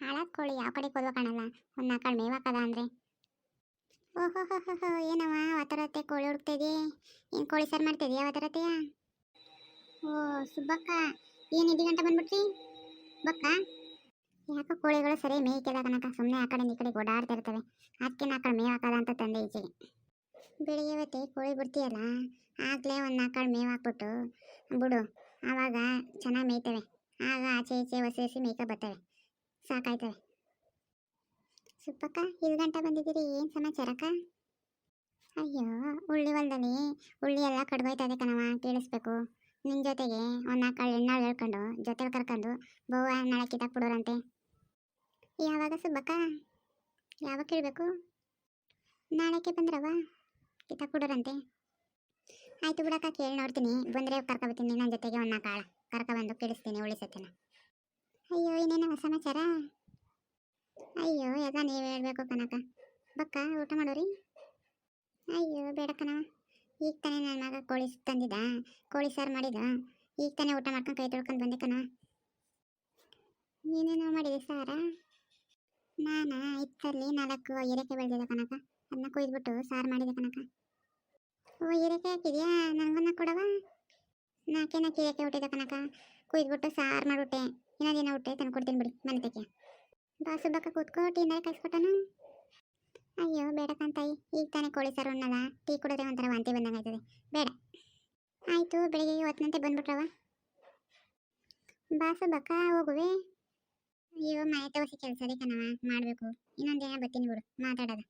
ಹಾಳಾದ ಕೋಳಿ ಯಾವ ಕಡೆ ಕೊಲ್ವ ಕಾಣಲ್ಲ. ಒಂದು ನಾಲ್ಕಾಳು ಮೇವಾಕದ ಅಂದ್ರೆ. ಓಹೋ ಹೋ ಹೋ ಹೋ ಏನವ ಅವತರತ್ತೆ ಕೋಳಿ ಹುಡುಕ್ತಿದಿ ಏನು ಕೋಳಿ ಸರ್ ಮಾಡ್ತಿದ್ಯಾ ಅವತರತೆಯ? ಓ, ಸುಬ್ಬಕ್ಕ, ಏನು ಇಡಿ ಗಂಟ ಬಂದ್ಬಿಟ್ರಿ? ಬಕ್ಕ ಯಾಕೋ ಕೋಳಿಗಳು ಸರಿ ಮೇಯ್ಕೆಲ್ಲ ಕನಕ ಸುಮ್ಮನೆ ಆ ಕಡೆ ಈ ಕಡೆ ಓಡಾಡ್ತಾ ಇರ್ತವೆ. ಅದಕ್ಕೆ ನಾಲ್ಕಾಳು ಮೇವು ಅಂತ ತಂದೆ ಈಚೆಗೆ. ಬೆಳಿಗ್ಗೆ ಕೋಳಿ ಬಿಡ್ತೀಯಲ್ಲ, ಆಗಲೇ ಒಂದು ನಾಲ್ಕಾಳು ಮೇವು ಬಿಡು, ಆವಾಗ ಚೆನ್ನಾಗಿ ಮೇಯ್ತವೆ. ಆಗ ಆಚೆ ಈಚೆ ಹೊಸ ಹೊಸಿ ಮೇಯ್ಕ ಬರ್ತವೆ. ಸಾಕಾಯ್ತವೆ ಸುಪ್ಪಕ್ಕ ಇದು ಗಂಟೆ ಬಂದಿದ್ದೀರಿ, ಏನು ಸಮಾಚಾರಕ್ಕ ಅಯ್ಯೋ ಉಳ್ಳಿ ಹೊಲದಲ್ಲಿ ಉಳ್ಳಿ ಎಲ್ಲ ಕಡ್ಬೋಯ್ತದೆ ಕಣವ ಕೇಳಿಸ್ಬೇಕು. ನಿನ್ನ ಜೊತೆಗೆ ಒಂದು ನಾಲ್ಕಾಳು ಎಣ್ಣಾಳು ಹೇಳ್ಕೊಂಡು, ಜೊತೆಲಿ ಕರ್ಕೊಂಡು ಬೋವ ನಾಳೆ ಕಿತ್ತಾಕ್ ಬಿಡೋರಂತೆ ಯಾವಾಗ ಸುಬ್ಬಕ್ಕ? ಯಾವಾಗ ಕೇಳಬೇಕು? ನಾಳೆಗೆ ಬಂದ್ರವ ಕಿತ್ತಾಕ್ ಬಿಡೋರಂತೆ ಆಯ್ತು ಬಿಡಕ್ಕ, ಕೇಳಿ ನೋಡ್ತೀನಿ. ಬಂದರೆ ಕರ್ಕೊಬತ್ತೀನಿ ನನ್ನ ಜೊತೆಗೆ ಒಂದು ನಾಲ್ಕಾಳ ಕರ್ಕೊಬಂದು ಕೇಳಿಸ್ತೀನಿ ಉಳಿಸತ್ತೇನ ಸಮಾಚಾರ? ಅಯ್ಯೋ, ಎಲ್ಲ ನೀವು ಹೇಳ್ಬೇಕು ಕನಕ. ಬಕ್ಕ, ಊಟ ಮಾಡೋರಿ? ಅಯ್ಯೋ, ಬೇಡ ಕಣವ ಈಗ ತಾನೇ ನನ್ನ ಮಗ ಕೋಳಿ ತಂದಿದ್ದ. ಕೋಳಿ ಸಾರು ಮಾಡಿದ. ಈಗ ತಾನೇ ಊಟ ಮಾಡ್ಕೊಂಡು ಕೈ ತೊಳ್ಕೊಂಡು ಬಂದೆ ಕಣ. ನೀನೇನೋ ಮಾಡಿದೆ ಸಾರ? ನಾನು? ಇತ್ತಲ್ಲಿ ನಾಲ್ಕು ಹೀರೆಕಾಯಿ ಬೆಳೆದಿದೆ ಕನಕ. ಅದನ್ನ ಕುಯ್ದ್ಬಿಟ್ಟು ಸಾರು ಮಾಡಿದೆ ಕನಕ. ಓ, ಹೀರೆಕಾಯಿ ಹಾಕಿದ್ಯಾ? ನನಗನ್ನ ಕೊಡವಾ? ನಾಲ್ಕೇ ನಾಲ್ಕು ಹೀರೆಕಾಯಿ ಹುಟ್ಟಿದೆ ಕನಕ. ಕುಯ್ದ್ಬಿಟ್ಟು ಸಾರು ಮಾಡಿಬಿಟ್ಟೆ. ಇನ್ನೊಂದಿನ ಹುಟ್ಟೆ ತಂದು ಕೊಡ್ತೀನಿ ಬಿಡಿ, ಮನೆ ತಕ್ಕೆ ಬಾಸು ಬಕ್ಕ ಕೂತ್ಕೋ ಟೀನಾರೆ ಕಳಿಸ್ಕೊಟ್ಟನು. ಅಯ್ಯೋ, ಬೇಡ ಕಾಂತಾಯಿ. ಈಗ ತಾನೇ ಕೋಳಿ ಸಾರು ಅನ್ನಲ್ಲ ಟೀ ಕುಡಿದ್ರೆ ಒಂಥರ ವಾಂತಿ ಬಂದಂಗೆ ಆಯ್ತದೆ. ಬೇಡ. ಆಯಿತು, ಬೆಳಿಗ್ಗೆ ಹೊತ್ತಿನಂತೆ ಬಂದ್ಬಿಟ್ರವ ಬಾಸು ಬಕ್ಕ ಹೋಗುವೆ. ಅಯ್ಯೋ ಮನೆ ತೋರಿಸಿ ಕೆಲಸ ಕಣವ ಮಾಡಬೇಕು. ಇನ್ನೊಂದೇನ ಬರ್ತೀನಿ ಬಿಡು, ಮಾತಾಡೋದ.